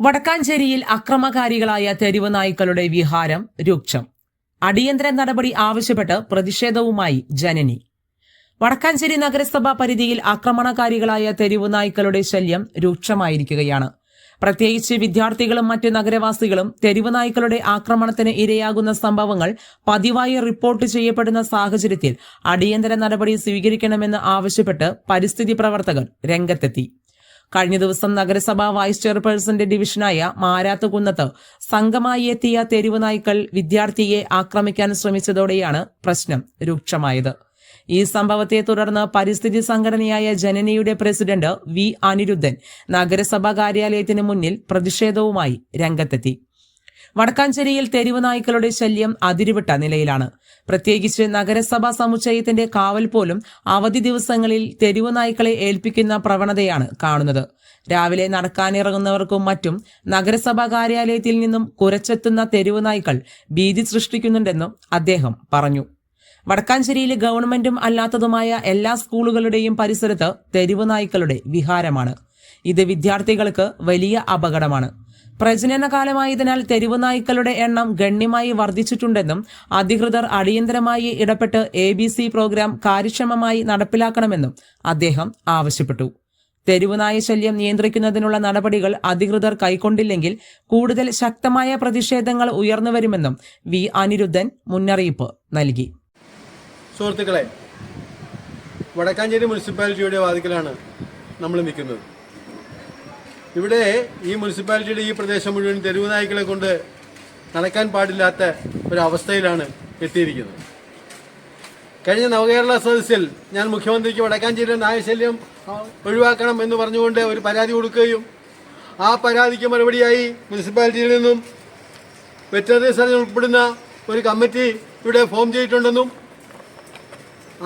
വടക്കാഞ്ചേരിയിൽ അക്രമകാരികളായ തെരുവ് നായ്ക്കളുടെ വിഹാരം രൂക്ഷം. അടിയന്തര നടപടി ആവശ്യപ്പെട്ട് പ്രതിഷേധവുമായി ജനനി. വടക്കാഞ്ചേരി നഗരസഭാ പരിധിയിൽ ആക്രമണകാരികളായ തെരുവ് നായ്ക്കളുടെ ശല്യം രൂക്ഷമായിരിക്കുകയാണ്. പ്രത്യേകിച്ച് വിദ്യാർത്ഥികളും മറ്റ് നഗരവാസികളും തെരുവ് നായ്ക്കളുടെ ആക്രമണത്തിന് ഇരയാകുന്ന സംഭവങ്ങൾ പതിവായി റിപ്പോർട്ട് ചെയ്യപ്പെടുന്ന സാഹചര്യത്തിൽ അടിയന്തര നടപടി സ്വീകരിക്കണമെന്ന് ആവശ്യപ്പെട്ട് പരിസ്ഥിതി പ്രവർത്തകർ രംഗത്തെത്തി. കഴിഞ്ഞ ദിവസം നഗരസഭാ വൈസ് ചെയർപേഴ്സന്റെ ഡിവിഷനായ മാരാത്തുകുന്നത്ത് സംഘമായി എത്തിയ തെരുവ് നായ്ക്കൾ വിദ്യാർത്ഥിയെ ആക്രമിക്കാൻ ശ്രമിച്ചതോടെയാണ് പ്രശ്നം രൂക്ഷമായത്. ഈ സംഭവത്തെ തുടർന്ന് പരിസ്ഥിതി സംഘടനയായ ജനനിയുടെ പ്രസിഡന്റ് വി അനിരുദ്ധൻ നഗരസഭാ കാര്യാലയത്തിന് മുന്നിൽ പ്രതിഷേധവുമായി രംഗത്തെത്തി. വടക്കാഞ്ചേരിയിൽ തെരുവ് നായ്ക്കളുടെ ശല്യം അതിരുവിട്ട നിലയിലാണ്. പ്രത്യേകിച്ച് നഗരസഭാ സമുച്ചയത്തിന്റെ കാവൽ പോലും അവധി ദിവസങ്ങളിൽ തെരുവ് നായ്ക്കളെ ഏൽപ്പിക്കുന്ന പ്രവണതയാണ് കാണുന്നത്. രാവിലെ നടക്കാനിറങ്ങുന്നവർക്കും മറ്റും നഗരസഭാ കാര്യാലയത്തിൽ നിന്നും കുരച്ചെത്തുന്ന തെരുവ് നായ്ക്കൾ ഭീതി സൃഷ്ടിക്കുന്നുണ്ടെന്നും അദ്ദേഹം പറഞ്ഞു. വടക്കാഞ്ചേരിയിലെ ഗവൺമെന്റും അല്ലാത്തതുമായ എല്ലാ സ്കൂളുകളുടെയും പരിസരത്ത് തെരുവ് നായ്ക്കളുടെ വിഹാരമാണ്. ഇത് വിദ്യാർത്ഥികൾക്ക് വലിയ അപകടമാണ്. പ്രജനനകാലമായതിനാൽ തെരുവ് നായ്ക്കളുടെ എണ്ണം ഗണ്യമായി വർദ്ധിച്ചിട്ടുണ്ടെന്നും അധികൃതർ അടിയന്തരമായി ഇടപെട്ട് എ ബി സി പ്രോഗ്രാം കാര്യക്ഷമമായി നടപ്പിലാക്കണമെന്നും അദ്ദേഹം ആവശ്യപ്പെട്ടു. തെരുവുനായ ശല്യം നിയന്ത്രിക്കുന്നതിനുള്ള നടപടികൾ അധികൃതർ കൈക്കൊണ്ടില്ലെങ്കിൽ കൂടുതൽ ശക്തമായ പ്രതിഷേധങ്ങൾ ഉയർന്നുവരുമെന്നും വി അനിരുദ്ധൻ മുന്നറിയിപ്പ് നൽകി. സുഹൃത്തുക്കളെ വടക്കാഞ്ചേരി മുനിസിപ്പാലിറ്റിയുടെ വാതിക്കലാണ് നമ്മൾ നിൽക്കുന്നത്. ഇവിടെ ഈ മുനിസിപ്പാലിറ്റിയുടെ ഈ പ്രദേശം മുഴുവൻ തെരുവ് നായ്ക്കളെ കൊണ്ട് നടക്കാൻ പാടില്ലാത്ത ഒരവസ്ഥയിലാണ് എത്തിയിരിക്കുന്നത്. കഴിഞ്ഞ നവകേരള സദസ്സിൽ ഞാൻ മുഖ്യമന്ത്രിക്ക് വടക്കാഞ്ചേരിയിലെ നായശല്യം ഒഴിവാക്കണം എന്ന് പറഞ്ഞുകൊണ്ട് ഒരു പരാതി കൊടുക്കുകയും ആ പരാതിക്ക് മറുപടിയായി മുനിസിപ്പാലിറ്റിയിൽ നിന്നും വെറ്ററിനറി സർജൻ ഉൾപ്പെടുന്ന ഒരു കമ്മിറ്റി ഇവിടെ ഫോം ചെയ്തിട്ടുണ്ടെന്നും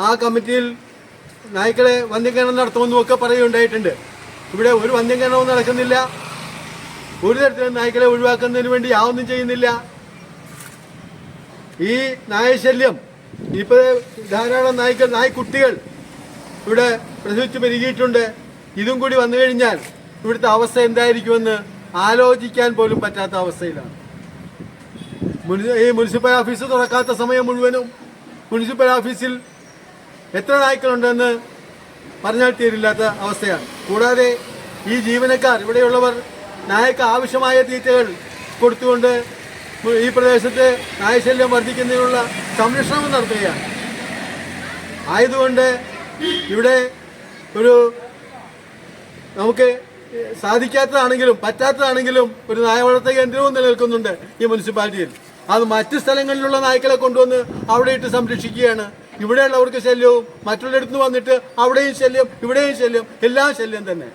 ആ കമ്മിറ്റിയിൽ നായ്ക്കളെ വന്ധ്യകരണം നടത്തുമെന്നും ഒക്കെ പറയുകയുണ്ടായിട്ടുണ്ട്. ഇവിടെ ഒരു വന്ധ്യംകരണവും നടക്കുന്നില്ല. ഒരു തരത്തിലും നായ്ക്കളെ ഒഴിവാക്കുന്നതിന് വേണ്ടി യാതൊന്നും ചെയ്യുന്നില്ല. ഈ നായശല്യം ഇപ്പോൾ ധാരാളം നായ്ക്കൾ നായ്ക്കുട്ടികൾ ഇവിടെ പ്രസവിച്ച് പെരുകിയിട്ടുണ്ട്. ഇതും കൂടി വന്നു കഴിഞ്ഞാൽ ഇവിടുത്തെ അവസ്ഥ എന്തായിരിക്കുമെന്ന് ആലോചിക്കാൻ പോലും പറ്റാത്ത അവസ്ഥയിലാണ്. ഈ മുനിസിപ്പൽ ഓഫീസ് തുറക്കാത്ത സമയം മുഴുവനും മുനിസിപ്പൽ ഓഫീസിൽ എത്ര നായ്ക്കളുണ്ടെന്ന് പറഞ്ഞാൽ തീരില്ലാത്ത അവസ്ഥയാണ്. കൂടാതെ ഈ ജീവനക്കാർ ഇവിടെയുള്ളവർ നായക്ക് ആവശ്യമായ തീറ്റകൾ കൊടുത്തുകൊണ്ട് ഈ പ്രദേശത്ത് നായശല്യം വർദ്ധിക്കുന്നതിനുള്ള സംരക്ഷണവും നടത്തുകയാണ്. ആയതുകൊണ്ട് ഇവിടെ ഒരു നമുക്ക് സാധിക്കാത്തതാണെങ്കിലും പറ്റാത്തതാണെങ്കിലും ഒരു നായ വളർത്ത കേന്ദ്രവും നിലനിൽക്കുന്നുണ്ട് ഈ മുനിസിപ്പാലിറ്റിയിൽ. അത് മറ്റ് സ്ഥലങ്ങളിലുള്ള നായ്ക്കളെ കൊണ്ടുവന്ന് അവിടെ ഇട്ട് സംരക്ഷിക്കുകയാണ് ഇവിടെയുള്ളവർക്ക് ശല്യവും മറ്റുള്ളിടത്ത് വന്നിട്ട് അവിടെയും ശല്യം ഇവിടെയും ശല്യം എല്ലാം ശല്യം തന്നെ.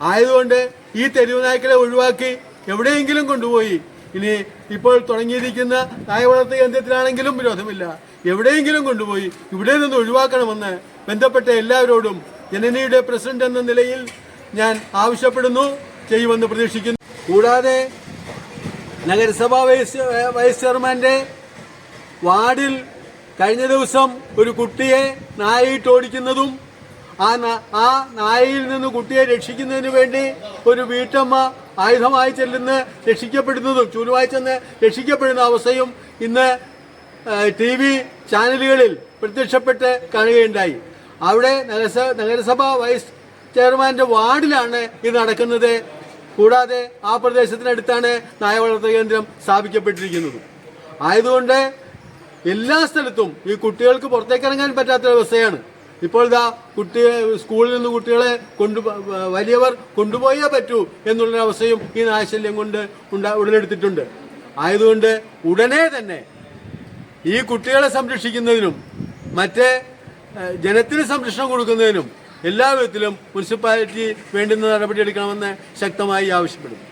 ആയതുകൊണ്ട് ഈ തെരുവ് നായ്ക്കളെ ഒഴിവാക്കി എവിടെയെങ്കിലും കൊണ്ടുപോയി. ഇനി ഇപ്പോൾ തുടങ്ങിയിരിക്കുന്ന നായ വളർത്തു കേന്ദ്രത്തിലാണെങ്കിലും വിരോധമില്ല. എവിടെയെങ്കിലും കൊണ്ടുപോയി ഇവിടെ നിന്ന് ഒഴിവാക്കണമെന്ന് ബന്ധപ്പെട്ട എല്ലാവരോടും ജനനിയുടെ പ്രസിഡന്റ് എന്ന നിലയിൽ ഞാൻ ആവശ്യപ്പെടുന്നു. ചെയ്യുമെന്ന് പ്രതീക്ഷിക്കുന്നു. കൂടാതെ നഗരസഭാ വൈസ് വൈസ് ചെയർമാന്റെ വാർഡിൽ കഴിഞ്ഞ ദിവസം ഒരു കുട്ടിയെ നായയിട്ട് ഓടിക്കുന്നതും ആ ആ നായയിൽ നിന്ന് കുട്ടിയെ രക്ഷിക്കുന്നതിന് വേണ്ടി ഒരു വീട്ടമ്മ ആയുധമായി ചെല്ലുന്ന രക്ഷിക്കപ്പെടുന്നതും ചൂലുമായി ചെന്ന് രക്ഷിക്കപ്പെടുന്ന അവസ്ഥയും ഇന്ന് ടി വി ചാനലുകളിൽ പ്രത്യക്ഷപ്പെട്ട് കാണുകയുണ്ടായി. അവിടെ നഗരസ നഗരസഭാ വൈസ് ചെയർമാന്റെ വാർഡിലാണ് ഇത് നടക്കുന്നത്. കൂടാതെ ആ പ്രദേശത്തിനടുത്താണ് നായ വളർത്തൽ കേന്ദ്രം സ്ഥാപിക്കപ്പെട്ടിരിക്കുന്നത്. ആയതുകൊണ്ട് എല്ലാ സ്ഥലത്തും ഈ കുട്ടികൾക്ക് പുറത്തേക്ക് ഇറങ്ങാൻ പറ്റാത്ത അവസ്ഥയാണ്. ഇപ്പോൾ ഇതാ കുട്ടിയെ സ്കൂളിൽ നിന്ന് കുട്ടികളെ കൊണ്ടു വലിയവർ കൊണ്ടുപോയേ പറ്റൂ എന്നുള്ളൊരവസ്ഥയും ഈ നാശല്യം കൊണ്ട് ഉണ്ടാ ഉടലെടുത്തിട്ടുണ്ട്. ആയതുകൊണ്ട് ഉടനെ തന്നെ ഈ കുട്ടികളെ സംരക്ഷിക്കുന്നതിനും മറ്റേ ജനത്തിന് സംരക്ഷണം കൊടുക്കുന്നതിനും എല്ലാ വിധത്തിലും മുനിസിപ്പാലിറ്റി വേണ്ടുന്ന നടപടിയെടുക്കണമെന്ന് ശക്തമായി ആവശ്യപ്പെടുന്നു.